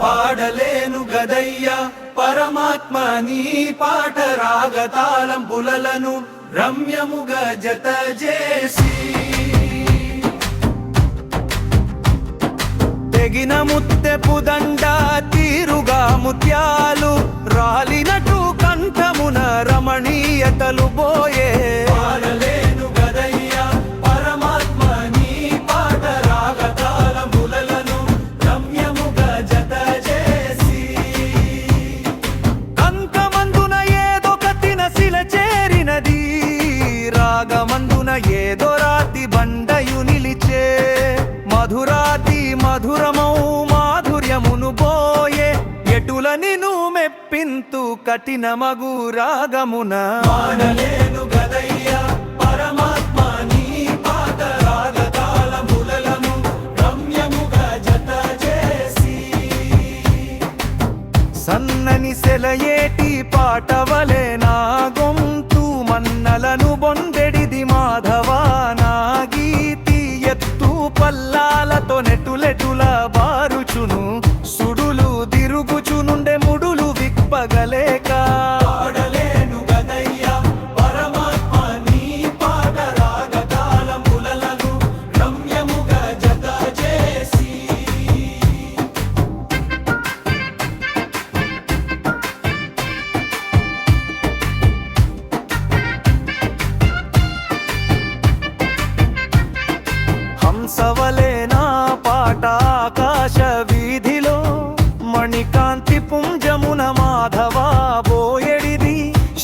పాడలేను గదయ్యా పరమాత్మ నీ పాట రాగతాళం బులలను రమ్యముగా జత చేసి తెగిన ముత్తెపు దండ తీరుగా ముత్యాలు రాలినటు కంఠమున రమణీయతలు పోయే మధురమౌ మాధుర్యమును పోయే ఎటుల నిను మెప్పింతు కఠిన మగు రాగమున మానలేను గదయ్యా సన్నని సెలయేటి పాటవలే నా గొంతు మన్నలను బొందెడిది హంసవలే నా పాట ఆకాశ వీధిలో మణికాంతి పుంజమున మాధవ బోయడిది?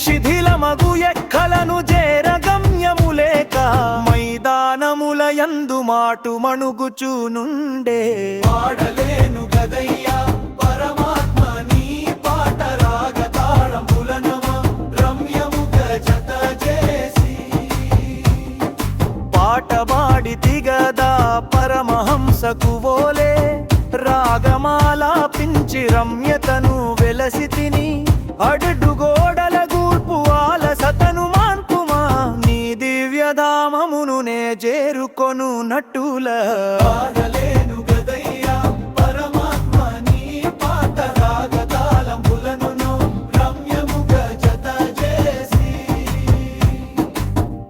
శిథిల మగు ఎక్కలను చేర గమ్యములేక మైదానముల యందు మాటు మణుగుచూనుండే పాడలేను గదయ్య. రమ్యతను వెలసి తిని అడుడు గోడల గూర్పు ఆలసతను మాన్పుమా. నీ దివ్యధామమును నే చేరుకొను నటుల.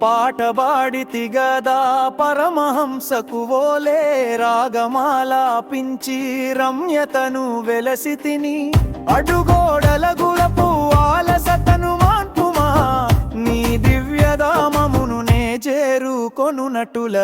పాట పాడితి గదా పరమహంసకు ఓలే రాగమాలాపించి రమ్యతను వెలసి తిని. అడుగోడల గుళపు ఆలసతను మాన్పుమా నీ దివ్యధామమును నే చేరుకొనునటుల